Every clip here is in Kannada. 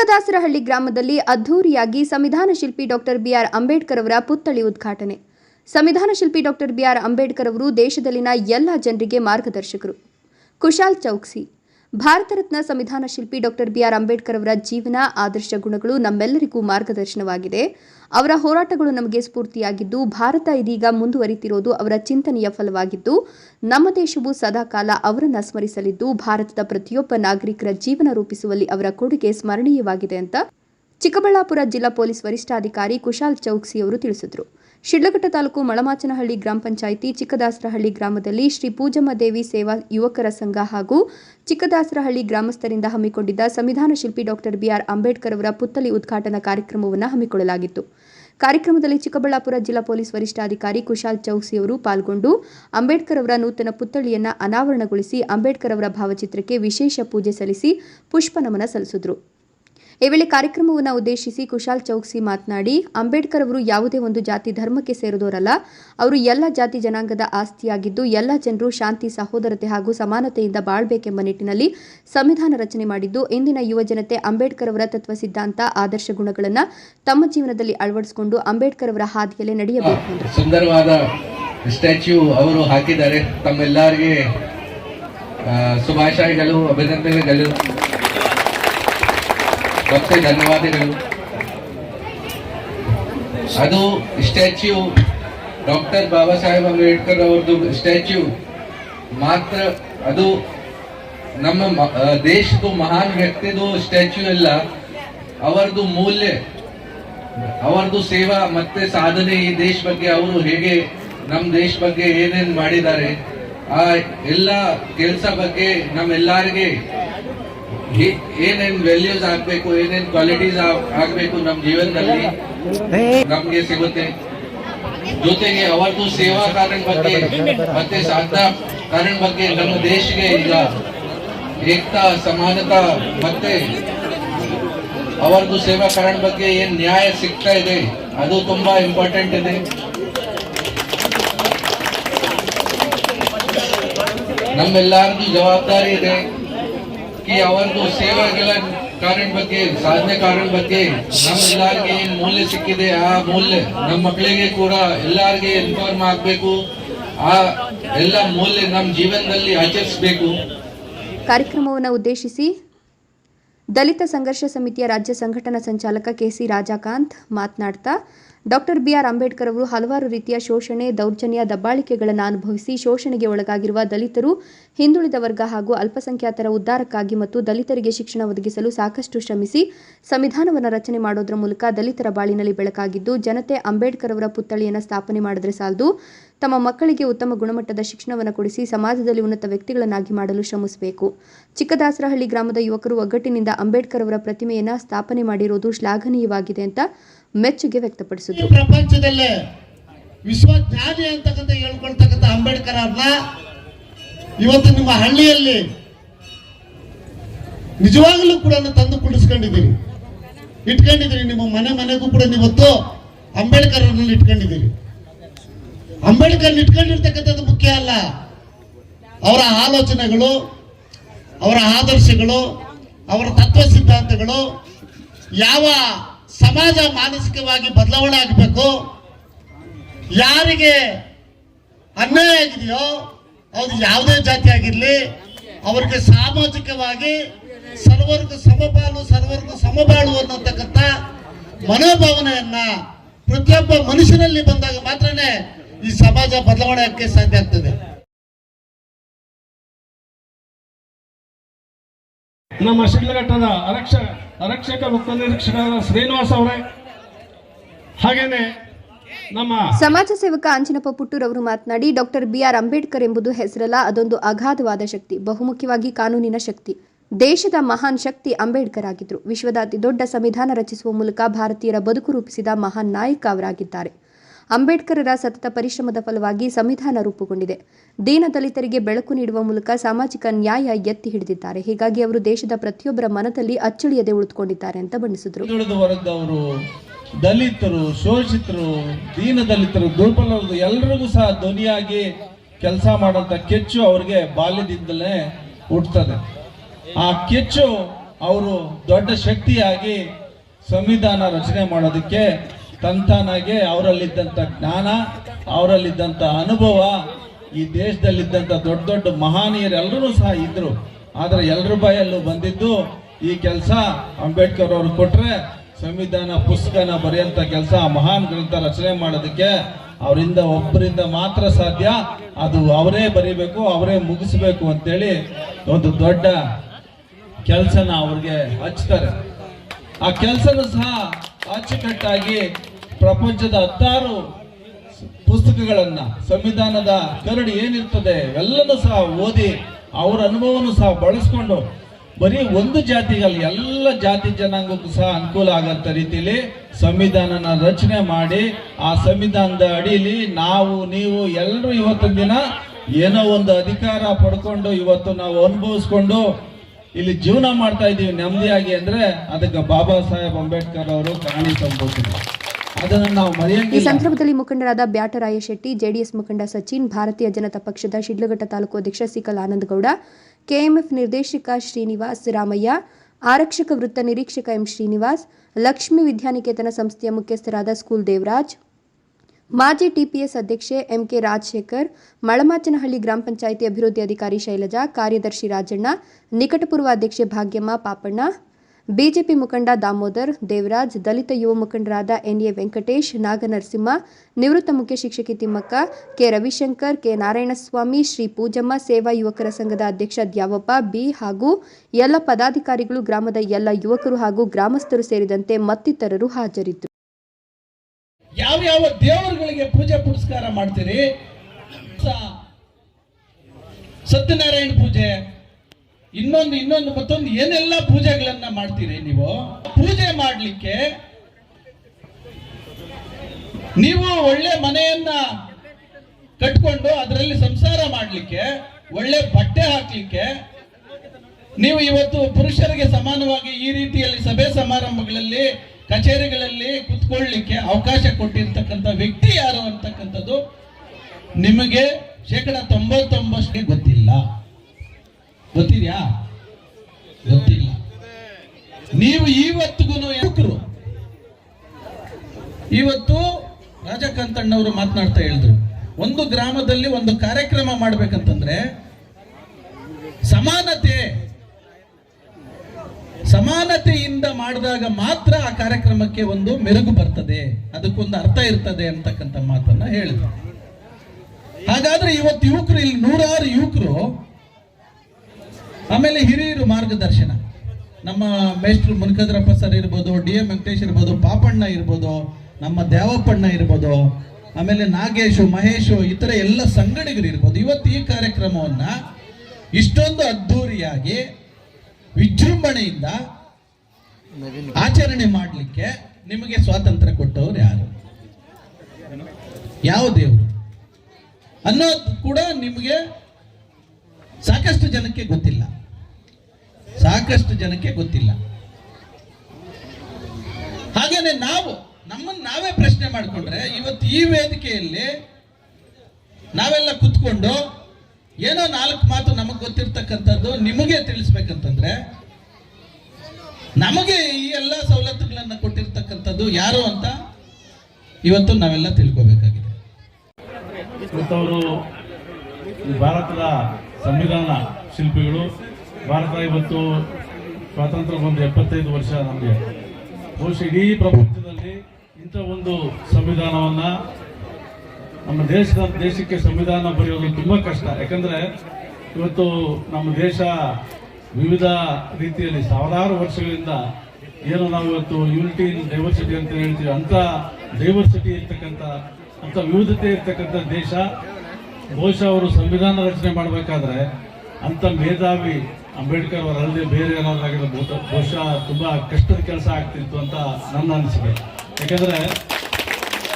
ಚಿಕ್ಕದಾಸರಹಳ್ಳಿ ಗ್ರಾಮದಲ್ಲಿ ಅದ್ಧೂರಿಯಾಗಿ ಸಂವಿಧಾನ ಶಿಲ್ಪಿ ಡಾಕ್ಟರ್ ಬಿಆರ್ ಅಂಬೇಡ್ಕರ್ ಅವರ ಪುತ್ಥಳಿ ಉದ್ಘಾಟನೆ. ಸಂವಿಧಾನ ಶಿಲ್ಪಿ ಡಾಕ್ಟರ್ ಬಿಆರ್ ಅಂಬೇಡ್ಕರ್ ಅವರು ದೇಶದಲ್ಲಿನ ಎಲ್ಲ ಜನರಿಗೆ ಮಾರ್ಗದರ್ಶಕರು. ಕುಶಾಲ್ ಚೌಕ್ಸಿ. ಭಾರತ ರತ್ನ ಸಂವಿಧಾನ ಶಿಲ್ಪಿ ಡಾಕ್ಟರ್ ಬಿಆರ್ ಅಂಬೇಡ್ಕರ್ ಅವರ ಜೀವನ, ಆದರ್ಶ ಗುಣಗಳು ನಮ್ಮೆಲ್ಲರಿಗೂ ಮಾರ್ಗದರ್ಶನವಾಗಿದೆ. ಅವರ ಹೋರಾಟಗಳು ನಮಗೆ ಸ್ಫೂರ್ತಿಯಾಗಿದ್ದು, ಭಾರತ ಇದೀಗ ಮುಂದುವರಿತಿರೋದು ಅವರ ಚಿಂತನೆಯ ಫಲವಾಗಿದ್ದು, ನಮ್ಮ ದೇಶವು ಸದಾಕಾಲ ಅವರನ್ನ ಸ್ಮರಿಸಲಿದ್ದು, ಭಾರತದ ಪ್ರತಿಯೊಬ್ಬ ನಾಗರಿಕರ ಜೀವನ ರೂಪಿಸುವಲ್ಲಿ ಅವರ ಕೊಡುಗೆ ಸ್ಮರಣೀಯವಾಗಿದೆ ಅಂತ ಚಿಕ್ಕಬಳ್ಳಾಪುರ ಜಿಲ್ಲಾ ಪೊಲೀಸ್ ವರಿಷ್ಠಾಧಿಕಾರಿ ಕುಶಾಲ್ ಚೌಕ್ಸಿ ಅವರು ತಿಳಿಸಿದರು. ಶಿಡ್ಲಘಟ್ಟ ತಾಲೂಕು ಮಳಮಾಚನಹಳ್ಳಿ ಗ್ರಾಮ ಪಂಚಾಯಿತಿ ಚಿಕ್ಕದಾಸರಹಳ್ಳಿ ಗ್ರಾಮದಲ್ಲಿ ಶ್ರೀ ಪೂಜಮ್ಮ ದೇವಿ ಸೇವಾ ಯುವಕರ ಸಂಘ ಹಾಗೂ ಚಿಕ್ಕದಾಸರಹಳ್ಳಿ ಗ್ರಾಮಸ್ಥರಿಂದ ಹಮ್ಮಿಕೊಂಡಿದ್ದ ಸಂವಿಧಾನ ಶಿಲ್ಪಿ ಡಾಕ್ಟರ್ ಬಿಆರ್ ಅಂಬೇಡ್ಕರ್ ಅವರ ಪುತ್ತಲಿ ಉದ್ಘಾಟನಾ ಕಾರ್ಯಕ್ರಮವನ್ನು ಹಮ್ಮಿಕೊಳ್ಳಲಾಗಿತ್ತು. ಕಾರ್ಯಕ್ರಮದಲ್ಲಿ ಚಿಕ್ಕಬಳ್ಳಾಪುರ ಜಿಲ್ಲಾ ಪೊಲೀಸ್ ವರಿಷ್ಠಾಧಿಕಾರಿ ಕುಶಾಲ್ ಚೌಕ್ಸಿ ಅವರು ಪಾಲ್ಗೊಂಡು ಅಂಬೇಡ್ಕರ್ ಅವರ ನೂತನ ಪುತ್ಥಳಿಯನ್ನು ಅನಾವರಣಗೊಳಿಸಿ ಅಂಬೇಡ್ಕರ್ ಅವರ ಭಾವಚಿತ್ರಕ್ಕೆ ವಿಶೇಷ ಪೂಜೆ ಸಲ್ಲಿಸಿ ಪುಷ್ಪ ನಮನ ಸಲ್ಲಿಸಿದರು. ಈ ವೇಳೆ ಕಾರ್ಯಕ್ರಮವನ್ನು ಉದ್ದೇಶಿಸಿ ಕುಶಾಲ್ ಚೌಕ್ಸಿ ಮಾತನಾಡಿ, ಅಂಬೇಡ್ಕರ್ ಅವರು ಯಾವುದೇ ಒಂದು ಜಾತಿ ಧರ್ಮಕ್ಕೆ ಸೇರಿದವರಲ್ಲ. ಅವರು ಎಲ್ಲ ಜಾತಿ ಜನಾಂಗದ ಆಸ್ತಿಯಾಗಿದ್ದು, ಎಲ್ಲ ಜನರು ಶಾಂತಿ, ಸಹೋದರತೆ ಹಾಗೂ ಸಮಾನತೆಯಿಂದ ಬಾಳ್ಬೇಕೆಂಬ ನಿಟ್ಟಿನಲ್ಲಿ ಸಂವಿಧಾನ ರಚನೆ ಮಾಡಿದ್ದು, ಇಂದಿನ ಯುವ ಜನತೆ ಅಂಬೇಡ್ಕರ್ ಅವರ ತತ್ವ ಸಿದ್ಧಾಂತ, ಆದರ್ಶ ಗುಣಗಳನ್ನು ತಮ್ಮ ಜೀವನದಲ್ಲಿ ಅಳವಡಿಸಿಕೊಂಡು ಅಂಬೇಡ್ಕರ್ ಅವರ ಹಾದಿಯಲ್ಲೇ ನಡೆಯಬೇಕು ಸುಂದರವಾದ ಸ್ಟ್ಯಾಚ್ಯೂ ಅವರು ಹಾಕಿದ್ದಾರೆ. ತಮ್ಮೆಲ್ಲರಿಗೆ ಶುಭಾಶಯಗಳು, ಅಭಿನಂದನೆಗಳು. ಮತ್ತೆ ಧನ್ಯವಾದಗಳು. ಅದು ಸ್ಟ್ಯಾಚ್ಯೂ. ಡಾಕ್ಟರ್ ಬಾಬಾ ಸಾಹೇಬ್ ಅಂಬೇಡ್ಕರ್ ಅವ್ರದ್ದು ಸ್ಟ್ಯಾಚ್ಯೂ. ಮಾತ್ರ ಅದು ನಮ್ಮ ದೇಶದ ಮಹಾನ್ ವ್ಯಕ್ತಿದು ಸ್ಟ್ಯಾಚ್ಯೂ ಇಲ್ಲ. ಅವರದು ಮೂಲ್ಯ, ಅವರದು ಸೇವಾ ಮತ್ತೆ ಸಾಧನೆ ಈ ದೇಶ ಬಗ್ಗೆ ಅವರು ಹೇಗೆ, ನಮ್ಮ ದೇಶ ಬಗ್ಗೆ ಏನೇನ್ ಮಾಡಿದ್ದಾರೆ, ಆ ಎಲ್ಲ ಕೆಲಸ ಬಗ್ಗೆ ನಮ್ಮೆಲ್ಲರಿಗೆ ಏನೇನ್ ವ್ಯಾಲ್ಯೂಸ್ ಆಗ್ಬೇಕು ಏನೇನ್ ಕ್ವಾಲಿಟೀಸ್ ಆಗ್ಬೇಕು ನಮ್ಮ ಜೀವನದಲ್ಲಿ? ನಮ್ಗೆ ಸಿಗುತ್ತೆ. ಜೊತೆಗೆ ಅವರದು ಸೇವಾ ಕಾರ್ಯ ಬಗ್ಗೆ ಮತ್ತೆ ಸಾಧನಾ ಕಾರಣ ಬಗ್ಗೆ ನಮ್ಮ ದೇಶಕ್ಕೆ ಈಗ ಏಕತಾ ಸಮಾನತಾ ಮತ್ತೆ ಅವರದು ಸೇವಾ ಕಾರಣ ಬಗ್ಗೆ ಏನ್ ನ್ಯಾಯ ಸಿಗ್ತಾ ಇದೆ ಅದು ತುಂಬಾ ಇಂಪಾರ್ಟೆಂಟ್ ಇದೆ. ನಮ್ಮೆಲ್ಲರದು ಜವಾಬ್ದಾರಿ ಇದೆ. ಕಿ ಅವರದು ಸೇವೆಗಳ ಕಾರಣ ಬಗ್ಗೆ, ಸಾಧನೆ ಕಾರಣ ಬಗ್ಗೆ ನಮ್ಮೆಲ್ಲರಿಗೆ ಏನ್ ಮೌಲ್ಯ ಸಿಕ್ಕಿದೆ, ಆ ಮೌಲ್ಯ ನಮ್ಮ ಮಕ್ಕಳಿಗೆ ಕೂಡ ಎಲ್ಲಾರ್ಗೆ ಇನ್ಫಾರ್ಮ್ ಆಗ್ಬೇಕು. ಆ ಎಲ್ಲ ಮೌಲ್ಯ ನಮ್ಮ ಜೀವನದಲ್ಲಿ ಆಚರಿಸಬೇಕು. ಕಾರ್ಯಕ್ರಮವನ್ನು ಉದ್ದೇಶಿಸಿ ದಲಿತ ಸಂಘರ್ಷ ಸಮಿತಿಯ ರಾಜ್ಯ ಸಂಘಟನಾ ಸಂಚಾಲಕ ಕೆಸಿ ರಾಜಾಕಾಂತ್ ಮಾತನಾಡ್ತಾ ಡಾಕ್ಟರ್ ಬಿಆರ್ ಅಂಬೇಡ್ಕರ್ ಅವರು ಹಲವಾರು ರೀತಿಯ ಶೋಷಣೆ, ದೌರ್ಜನ್ಯ, ದಬ್ಬಾಳಿಕೆಗಳನ್ನು ಅನುಭವಿಸಿ ಶೋಷಣೆಗೆ ಒಳಗಾಗಿರುವ ದಲಿತರು ಹಿಂದುಳಿದ ವರ್ಗ ಹಾಗೂ ಅಲ್ಪಸಂಖ್ಯಾತರ ಉದ್ಧಾರಕ್ಕಾಗಿ ಮತ್ತು ದಲಿತರಿಗೆ ಶಿಕ್ಷಣ ಒದಗಿಸಲು ಸಾಕಷ್ಟು ಶ್ರಮಿಸಿ ಸಂವಿಧಾನವನ್ನು ರಚನೆ ಮಾಡೋದ್ರ ಮೂಲಕ ದಲಿತರ ಬಾಳಿನಲ್ಲಿ ಬೆಳಕಾಗಿದ್ದು, ಜನತೆ ಅಂಬೇಡ್ಕರ್ ಅವರ ಪುತ್ಥಳಿಯನ್ನು ಸ್ಥಾಪನೆ ಮಾಡಿದ್ರೆ ಸಾಲದು. ತಮ್ಮ ಮಕ್ಕಳಿಗೆ ಉತ್ತಮ ಗುಣಮಟ್ಟದ ಶಿಕ್ಷಣವನ್ನು ಕೊಡಿಸಿ ಸಮಾಜದಲ್ಲಿ ಉನ್ನತ ವ್ಯಕ್ತಿಗಳನ್ನಾಗಿ ಮಾಡಲು ಶ್ರಮಿಸಬೇಕು. ಚಿಕ್ಕದಾಸರಹಳ್ಳಿ ಗ್ರಾಮದ ಯುವಕರು ಒಗ್ಗಟ್ಟಿನಿಂದ ಅಂಬೇಡ್ಕರ್ ಅವರ ಪ್ರತಿಮೆಯನ್ನು ಸ್ಥಾಪನೆ ಮಾಡಿರುವುದು ಶ್ಲಾಘನೀಯವಾಗಿದೆ ಅಂತ ಮೆಚ್ಚುಗೆ ವ್ಯಕ್ತಪಡಿಸಿದರು. ಪ್ರಪಂಚದಲ್ಲಿ ವಿಶ್ವಜ್ಞಾನಿ ಅಂತಕ್ಕಂಥ ಹೇಳ್ಕೊಳ್ತಕ್ಕಂಥ ಅಂಬೇಡ್ಕರ್ ಅವ್ರನ್ನ ಇವತ್ತು ನಿಮ್ಮ ಹಳ್ಳಿಯಲ್ಲಿ ನಿಜವಾಗಲೂ ಕೂಡ ತಂದು ಕುಡಿಸ್ಕೊಂಡಿದ್ದೀರಿ. ಇಟ್ಕೊಂಡಿದ್ದೀರಿ. ನಿಮ್ಮ ಮನೆ ಮನೆಗೂ ಕೂಡ ನೀವತ್ತು ಅಂಬೇಡ್ಕರ್ ಅವ್ರನ್ನ ಇಟ್ಕೊಂಡಿದ್ದೀರಿ. ಅಂಬೇಡ್ಕರ್ ಇಟ್ಕೊಂಡಿರ್ತಕ್ಕಂಥದ್ದು ಮುಖ್ಯ ಅಲ್ಲ. ಅವರ ಆಲೋಚನೆಗಳು, ಅವರ ಆದರ್ಶಗಳು, ಅವರ ತತ್ವ ಸಿದ್ಧಾಂತಗಳು ಯಾವ ಸಮಾಜ ಮಾನಸಿಕವಾಗಿ ಬದಲಾವಣೆ ಆಗಬೇಕು ಯಾರಿಗೆ ಅನ್ಯಾಯ ಆಗಿದೆಯೋ, ಅವ್ರು ಯಾವುದೇ ಜಾತಿ ಆಗಿರಲಿ ಅವ್ರಿಗೆ ಸಾಮಾಜಿಕವಾಗಿ ಸರ್ವರ್ಗ ಸಮಪಾಲು ಸರ್ವರ್ಗ ಸಮಬಾಳು ಅನ್ನತಕ್ಕಂಥ ಮನೋಭಾವನೆಯನ್ನ ಪ್ರತಿಯೊಬ್ಬ ಮನುಷ್ಯನಲ್ಲಿ ಬಂದಾಗ ಮಾತ್ರನೇ ಈ ಸಮಾಜ ಬದಲಾವಣೆ ಸಾಧ್ಯ ಆಗ್ತದೆ. ನಮ್ಮ ಶಿಡ್ಲಘಟ್ಟದ ಆರಕ್ಷ ಆರಕ್ಷಕ ಮುಖ್ಯ ನಿರೀಕ್ಷಕ ಶ್ರೀನಿವಾಸ್ ಅವರೇ, ಹಾಗೇನೆ ನಮ್ಮ ಸಮಾಜ ಸೇವಕ ಅಂಜನಪ್ಪ ಪುಟ್ಟೂರ್ ಅವರು ಮಾತನಾಡಿ, ಡಾಕ್ಟರ್ ಬಿಆರ್ ಅಂಬೇಡ್ಕರ್ ಎಂಬುದು ಹೆಸರಲ್ಲ, ಅದೊಂದು ಅಗಾಧವಾದ ಶಕ್ತಿ, ಬಹುಮುಖ್ಯವಾಗಿ ಕಾನೂನಿನ ಶಕ್ತಿ. ದೇಶದ ಮಹಾನ್ ಶಕ್ತಿ ಅಂಬೇಡ್ಕರ್ ಆಗಿದ್ರು. ವಿಶ್ವದ ಅತಿ ದೊಡ್ಡ ಸಂವಿಧಾನ ರಚಿಸುವ ಮೂಲಕ ಭಾರತೀಯರ ಬದುಕು ರೂಪಿಸಿದ ಮಹಾನ್ ನಾಯಕ ಅವರಾಗಿದ್ದಾರೆ. ಅಂಬೇಡ್ಕರರ ಸತತ ಪರಿಶ್ರಮದ ಫಲವಾಗಿ ಸಂವಿಧಾನ ರೂಪುಗೊಂಡಿದೆ. ದೀನ ದಲಿತರಿಗೆ ಬೆಳಕು ನೀಡುವ ಮೂಲಕ ಸಾಮಾಜಿಕ ನ್ಯಾಯ ಎತ್ತಿ ಹಿಡಿದಿದ್ದಾರೆ. ಹೀಗಾಗಿ ಅವರು ದೇಶದ ಪ್ರತಿಯೊಬ್ಬರ ಮನದಲ್ಲಿ ಅಚ್ಚಳಿಯದೆ ಉಳಿದುಕೊಂಡಿದ್ದಾರೆ ಅಂತ ಬಣ್ಣಿಸಿದರು. ದಲಿತರು, ಶೋಷಿತರು, ದೀನ ದಲಿತರು, ದುರ್ಬಲರು ಎಲ್ಲರಿಗೂ ಸಹ ಧ್ವನಿಯಾಗಿ ಕೆಲಸ ಮಾಡೋಂಥ ಕೆಚ್ಚು ಅವ್ರಿಗೆ ಬಾಲ್ಯದಿಂದಲೇ ಹುಟ್ಟುತ್ತದೆ ಆ ಕೆಚ್ಚು ಅವರು ದೊಡ್ಡ ಶಕ್ತಿಯಾಗಿ ಸಂವಿಧಾನ ರಚನೆ ಮಾಡೋದಕ್ಕೆ ತಂತಾನಾಗೆ ಅವರಲ್ಲಿದ್ದಂಥ ಜ್ಞಾನ ಅವರಲ್ಲಿದ್ದಂಥ ಅನುಭವ, ಈ ದೇಶದಲ್ಲಿದ್ದಂಥ ದೊಡ್ಡ ದೊಡ್ಡ ಮಹಾನೀಯರೆಲ್ಲರೂ ಸಹ ಇದ್ದರು ಆದರೆ ಎಲ್ಲರ ಬಾಯಲ್ಲೂ ಬಂದಿದ್ದು ಈ ಕೆಲಸ ಅಂಬೇಡ್ಕರ್ ಅವರು ಕೊಟ್ಟರೆ ಸಂವಿಧಾನ ಪುಸ್ತಕನ ಬರೆಯಂತ ಕೆಲಸ ಮಹಾನ್ ಗ್ರಂಥ ರಚನೆ ಮಾಡೋದಕ್ಕೆ ಅವರಿಂದ ಒಬ್ಬರಿಂದ ಮಾತ್ರ ಸಾಧ್ಯ. ಅದು ಅವರೇ ಬರೀಬೇಕು, ಅವರೇ ಮುಗಿಸ್ಬೇಕು ಅಂತೇಳಿ ಒಂದು ದೊಡ್ಡ ಕೆಲಸನ ಅವ್ರಿಗೆ ಹಚ್ತಾರೆ. ಆ ಕೆಲಸನೂ ಸಹ ಅಚ್ಚುಕಟ್ಟಾಗಿ ಪ್ರಪಂಚದ ಹತ್ತಾರು ಪುಸ್ತಕಗಳನ್ನ, ಸಂವಿಧಾನದ ಕರಡಿ ಏನಿರ್ತದೆ ಎಲ್ಲನೂ ಸಹ ಓದಿ ಅವರ ಅನುಭವವನ್ನು ಸಹ ಬಳಸ್ಕೊಂಡು ಬರೀ ಒಂದು ಜಾತಿಗಲ್ಲಿ, ಎಲ್ಲ ಜಾತಿ ಜನಾಂಗಕ್ಕೂ ಸಹ ಅನುಕೂಲ ಆಗಂತ ರೀತಿಯಲ್ಲಿ ಸಂವಿಧಾನನ ರಚನೆ ಮಾಡಿ, ಆ ಸಂವಿಧಾನದ ಅಡಿಯಲ್ಲಿ ನಾವು, ನೀವು ಎಲ್ಲರೂ ಇವತ್ತಿನ ದಿನ ಏನೋ ಒಂದು ಅಧಿಕಾರ ಪಡ್ಕೊಂಡು ಇವತ್ತು ನಾವು ಅನುಭವಿಸ್ಕೊಂಡು ಇಲ್ಲಿ ಜೀವನ ಮಾಡ್ತಾ ಇದ್ದೀವಿ ನೆಮ್ಮದಿಯಾಗಿ ಅಂದ್ರೆ ಅದಕ್ಕೆ ಬಾಬಾ ಸಾಹೇಬ್ ಅಂಬೇಡ್ಕರ್ ಅವರು ಕಾಣಿ ಈ ಸಂದರ್ಭದಲ್ಲಿ ಮುಖಂಡರಾದ ಬ್ಯಾಟರಾಯ ಶೆಟ್ಟಿ, ಜೆಡಿಎಸ್ ಮುಖಂಡ ಸಚಿನ್, ಭಾರತೀಯ ಜನತಾ ಪಕ್ಷದ ಶಿಡ್ಲಘಟ್ಟ ತಾಲೂಕು ಅಧ್ಯಕ್ಷ ಸಿಕಲ್ ಆನಂದಗೌಡ, ಕೆಎಂಎಫ್ ನಿರ್ದೇಶಕ ಶ್ರೀನಿವಾಸ್ ರಾಮಯ್ಯ, ಆರಕ್ಷಕ ವೃತ್ತ ನಿರೀಕ್ಷಕ ಎಂ ಶ್ರೀನಿವಾಸ್, ಲಕ್ಷ್ಮೀ ವಿದ್ಯಾನಿಕೇತನ ಸಂಸ್ಥೆಯ ಮುಖ್ಯಸ್ಥರಾದ ಸ್ಕೂಲ್ ದೇವರಾಜ್, ಮಾಜಿ ಟಿಪಿಎಸ್ ಅಧ್ಯಕ್ಷೆ ಎಂಕೆ ರಾಜಶೇಖರ್, ಮಳಮಾಚನಹಳ್ಳಿ ಗ್ರಾಮ ಪಂಚಾಯಿತಿ ಅಭಿವೃದ್ಧಿ ಅಧಿಕಾರಿ ಶೈಲಜಾ, ಕಾರ್ಯದರ್ಶಿ ರಾಜಣ್ಣ, ನಿಕಟಪೂರ್ವ ಅಧ್ಯಕ್ಷೆ ಭಾಗ್ಯಮ್ಮ ಪಾಪಣ್ಣ ಬಿಜೆಪಿ ಮುಖಂಡ ದಾಮೋದರ್, ದೇವರಾಜ್, ದಲಿತ ಯುವ ಮುಖಂಡರಾದ ಎನ್ಎ ವೆಂಕಟೇಶ್, ನಾಗನರಸಿಂಹ, ನಿವೃತ್ತ ಮುಖ್ಯ ಶಿಕ್ಷಕಿ ತಿಮ್ಮಕ್ಕ, ಕೆ ರವಿಶಂಕರ್, ಕೆ ನಾರಾಯಣಸ್ವಾಮಿ, ಶ್ರೀ ಪೂಜಮ್ಮ, ಸೇವಾ ಯುವಕರ ಸಂಘದ ಅಧ್ಯಕ್ಷ ದ್ಯಾವಪ್ಪ, ಬಿ ಹಾಗೂ ಎಲ್ಲ ಪದಾಧಿಕಾರಿಗಳು, ಗ್ರಾಮದ ಎಲ್ಲ ಯುವಕರು ಹಾಗೂ ಗ್ರಾಮಸ್ಥರು ಸೇರಿದಂತೆ ಮತ್ತಿತರರು ಹಾಜರಿದ್ದರು. ಯಾವ ಯಾವ ದೇವರುಗಳಿಗೆ ಪೂಜೆ ಪುರಸ್ಕಾರ ಮಾಡ್ತೀರಿ? ಸತ್ಯನಾರಾಯಣ ಪೂಜೆ ಇನ್ನೊಂದು ಇನ್ನೊಂದು, ಮತ್ತೊಂದು ಏನೆಲ್ಲ ಪೂಜೆಗಳನ್ನ ಮಾಡ್ತೀರಿ ನೀವು? ಪೂಜೆ ಮಾಡಲಿಕ್ಕೆ ನೀವು ಒಳ್ಳೆ ಮನೆಯನ್ನ ಕಟ್ಕೊಂಡು ಅದರಲ್ಲಿ ಸಂಸಾರ ಮಾಡಲಿಕ್ಕೆ, ಒಳ್ಳೆ ಬಟ್ಟೆ ಹಾಕ್ಲಿಕ್ಕೆ, ನೀವು ಇವತ್ತು ಪುರುಷರಿಗೆ ಸಮಾನವಾಗಿ ಈ ರೀತಿಯಲ್ಲಿ ಸಭೆ ಸಮಾರಂಭಗಳಲ್ಲಿ, ಕಚೇರಿಗಳಲ್ಲಿ ಕುತ್ಕೊಳ್ಳಿಕ್ಕೆ ಅವಕಾಶ ಕೊಟ್ಟಿರ್ತಕ್ಕಂಥ ವ್ಯಕ್ತಿ ಯಾರು ಅಂತಕ್ಕಂಥದ್ದು ನಿಮಗೆ ಶೇಕಡ ತೊಂಬತ್ತೊಂಬಷ್ಟೇ ಗೊತ್ತಿಲ್ಲ. ಗೊತ್ತಿದ್ಯಾ? ಗೊತ್ತಿಲ್ಲ. ನೀವು ಇವತ್ತಿಗೂ ಯುವಕರು. ಇವತ್ತು ರಾಜಕಾಂತಣ್ಣವರು ಮಾತನಾಡ್ತಾ ಹೇಳಿದ್ರು. ಒಂದು ಗ್ರಾಮದಲ್ಲಿ ಒಂದು ಕಾರ್ಯಕ್ರಮ ಮಾಡ್ಬೇಕಂತಂದ್ರೆ ಸಮಾನತೆ, ಸಮಾನತೆಯಿಂದ ಮಾಡಿದಾಗ ಮಾತ್ರ ಆ ಕಾರ್ಯಕ್ರಮಕ್ಕೆ ಒಂದು ಮೆರುಗು ಬರ್ತದೆ. ಅದಕ್ಕೊಂದು ಅರ್ಥ ಇರ್ತದೆ ಅಂತಕ್ಕಂಥ ಮಾತನ್ನ ಹೇಳಿದ್ರು. ಹಾಗಾದ್ರೆ ಇವತ್ತು ಯುವಕರು, ಇಲ್ಲಿ ನೂರಾರು ಯುವಕರು ಆಮೇಲೆ ಹಿರಿಯರು ಮಾರ್ಗದರ್ಶನ. ನಮ್ಮ ಮೇಷ್ಟ್ರು ಮುನಕದ್ರಪ್ಪ ಸರ್ ಇರ್ಬೋದು, ಡಿ ಎಂ ವೆಂಕಟೇಶ್ ಇರ್ಬೋದು, ಪಾಪಣ್ಣ ಇರ್ಬೋದು, ನಮ್ಮ ದೇವಪ್ಪಣ್ಣ ಇರ್ಬೋದು, ಆಮೇಲೆ ನಾಗೇಶು, ಮಹೇಶು ಇತರ ಎಲ್ಲ ಸಂಗಡಿಗರು ಇರ್ಬೋದು. ಇವತ್ತು ಈ ಕಾರ್ಯಕ್ರಮವನ್ನು ಇಷ್ಟೊಂದು ಅದ್ಧೂರಿಯಾಗಿ ವಿಜೃಂಭಣೆಯಿಂದ ಆಚರಣೆ ಮಾಡಲಿಕ್ಕೆ ನಿಮಗೆ ಸ್ವಾತಂತ್ರ್ಯ ಕೊಟ್ಟವರು ಯಾರು? ಯಾವ ದೇವರು? ಅನ್ನೋದು ಕೂಡ ನಿಮಗೆ ಸಾಕಷ್ಟು ಜನಕ್ಕೆ ಗೊತ್ತಿಲ್ಲ. ಸಾಕಷ್ಟು ಜನಕ್ಕೆ ಗೊತ್ತಿಲ್ಲ. ಹಾಗೇನೆ ನಾವು, ನಮ್ಮನ್ನು ನಾವೇ ಪ್ರಶ್ನೆ ಮಾಡಿಕೊಂಡ್ರೆ, ಇವತ್ತು ಈ ವೇದಿಕೆಯಲ್ಲಿ ನಾವೆಲ್ಲ ಕುತ್ಕೊಂಡು ಏನೋ ನಾಲ್ಕು ಮಾತು ನಮಗೆ ಗೊತ್ತಿರ್ತಕ್ಕಂಥದ್ದು ನಿಮಗೆ ತಿಳಿಸ್ಬೇಕಂತಂದ್ರೆ, ನಮಗೆ ಈ ಎಲ್ಲ ಸವಲತ್ತುಗಳನ್ನು ಕೊಟ್ಟಿರ್ತಕ್ಕಂಥದ್ದು ಯಾರು ಅಂತ ಇವತ್ತು ನಾವೆಲ್ಲ ತಿಳ್ಕೋಬೇಕಾಗಿದೆ. ಭಾರತದ ಸಂವಿಧಾನ ಶಿಲ್ಪಿಗಳು ಭಾರತ ಇವತ್ತು ಸ್ವಾತಂತ್ರ್ಯ ಬಂದು ಎಪ್ಪತ್ತೈದು ವರ್ಷ ನಮಗೆ. ಬಹುಶಃ ಇಡೀ ಪ್ರಪಂಚದಲ್ಲಿ ಇಂಥ ಒಂದು ಸಂವಿಧಾನವನ್ನು ನಮ್ಮ ದೇಶದ ದೇಶಕ್ಕೆ ಸಂವಿಧಾನ ಬರೆಯೋದು ತುಂಬ ಕಷ್ಟ. ಯಾಕಂದರೆ ಇವತ್ತು ನಮ್ಮ ದೇಶ ವಿವಿಧ ರೀತಿಯಲ್ಲಿ ಸಾವಿರಾರು ವರ್ಷಗಳಿಂದ ಏನು ನಾವು ಇವತ್ತು ಯೂನಿಟಿ ಇನ್ ಡೈವರ್ಸಿಟಿ ಅಂತ ಹೇಳ್ತೀವಿ, ಅಂಥ ಡೈವರ್ಸಿಟಿ ಇರ್ತಕ್ಕಂಥ, ಅಂಥ ವಿವಿಧತೆ ಇರ್ತಕ್ಕಂಥ ದೇಶ. ಬಹುಶಃ ಅವರು ಸಂವಿಧಾನ ರಚನೆ ಮಾಡಬೇಕಾದ್ರೆ ಅಂಥ ಮೇಧಾವಿ ಅಂಬೇಡ್ಕರ್ ಅವರಲ್ಲದೆ ಬೇರೆ ಏನಾದ್ರಾಗಿರೋ ಬಹುತ- ಬಹುಶಃ ತುಂಬ ಕಷ್ಟದ ಕೆಲಸ ಆಗ್ತಿತ್ತು ಅಂತ ನನ್ನ ಅನಿಸಿಕೆ. ಯಾಕೆಂದರೆ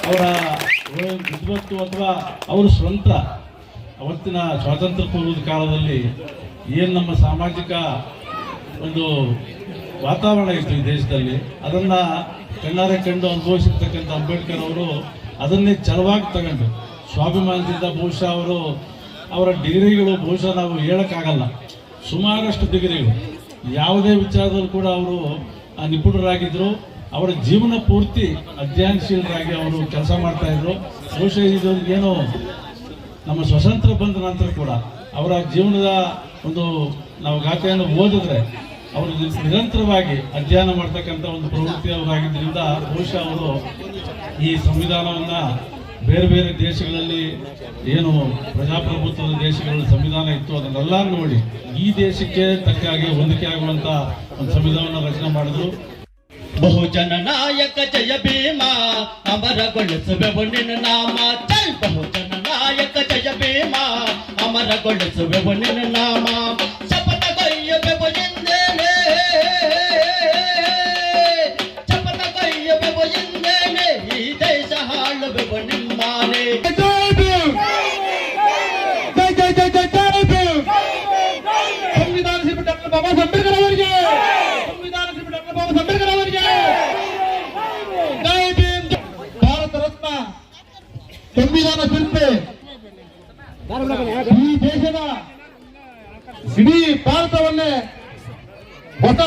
ಅವರ ವಿದ್ವತ್ತು ಅಥವಾ ಅವರು ಸ್ವಂತ ಅವತ್ತಿನ ಸ್ವಾತಂತ್ರ್ಯ ಪೂರ್ವದ ಕಾಲದಲ್ಲಿ ಏನು ನಮ್ಮ ಸಾಮಾಜಿಕ ಒಂದು ವಾತಾವರಣ ಇತ್ತು ಈ ದೇಶದಲ್ಲಿ, ಅದನ್ನು ಕಣ್ಣಾರೆ ಕಂಡು ಅನುಭವಿಸಿರ್ತಕ್ಕಂಥ ಅಂಬೇಡ್ಕರ್ ಅವರು ಅದನ್ನೇ ಚಲವಾಗಿ ತಗೊಂಡು. ಸ್ವಾಭಿಮಾನದಿಂದ ಬಹುಶಃ ಅವರು ಅವರ ಡಿಗ್ರಿಗಳು ಬಹುಶಃ ನಾವು ಹೇಳಕ್ಕಾಗಲ್ಲ. ಸುಮಾರಷ್ಟು ಡಿಗ್ರಿಗಳು ಯಾವುದೇ ವಿಚಾರದಲ್ಲೂ ಕೂಡ ಅವರು ನಿಪುಣರಾಗಿದ್ದರು ಅವರ ಜೀವನ ಪೂರ್ತಿ ಅಧ್ಯಯನಶೀಲರಾಗಿ ಅವರು ಕೆಲಸ ಮಾಡ್ತಾಯಿದ್ರು ಬಹುಶಃ ಇದು ಏನು ನಮ್ಮ ಸ್ವತಂತ್ರ ಬಂದ ನಂತರ ಕೂಡ ಅವರ ಜೀವನದ ಒಂದು ನಾವು ಗಾಥೆಯನ್ನು ಓದಿದ್ರೆ ಅವರು ನಿರಂತರವಾಗಿ ಅಧ್ಯಯನ ಮಾಡ್ತಕ್ಕಂಥ ಒಂದು ಪ್ರವೃತ್ತಿ ಅವರಾಗಿದ್ದರಿಂದ ಬಹುಶಃ ಅವರು ಈ ಸಂವಿಧಾನವನ್ನ ಬೇರೆ ಬೇರೆ ದೇಶಗಳಲ್ಲಿ ಏನು ಪ್ರಜಾಪ್ರಭುತ್ವದ ದೇಶಗಳಲ್ಲಿ ಸಂವಿಧಾನ ಇತ್ತು ಅದನ್ನೆಲ್ಲ ನೋಡಿ ಈ ದೇಶಕ್ಕೆ ತಕ್ಕ ಹಾಗೆ ಹೊಂದಿಕೆ ಆಗುವಂತ ಒಂದು ಸಂವಿಧಾನವನ್ನು ರಚನೆ ಮಾಡಿದ್ರು. ಬಹುಜನ ನಾಯಕ ಜಯ ಭೀಮ, ಅಮರಗೊಳಿಸುವೆವು ನಾಮ. ಚಲ್, ಬಹುಜನ ನಾಯಕ ಜಯ ಭೀಮ, ಅಮರಗೊಳಿಸುವೆವು ನಾಮ. ಸಂವಿಧಾನ ಸಂಸ್ಥೆ ಈ ದೇಶದ ಇಡೀ ಭಾರತವನ್ನೇ ಹೊಸ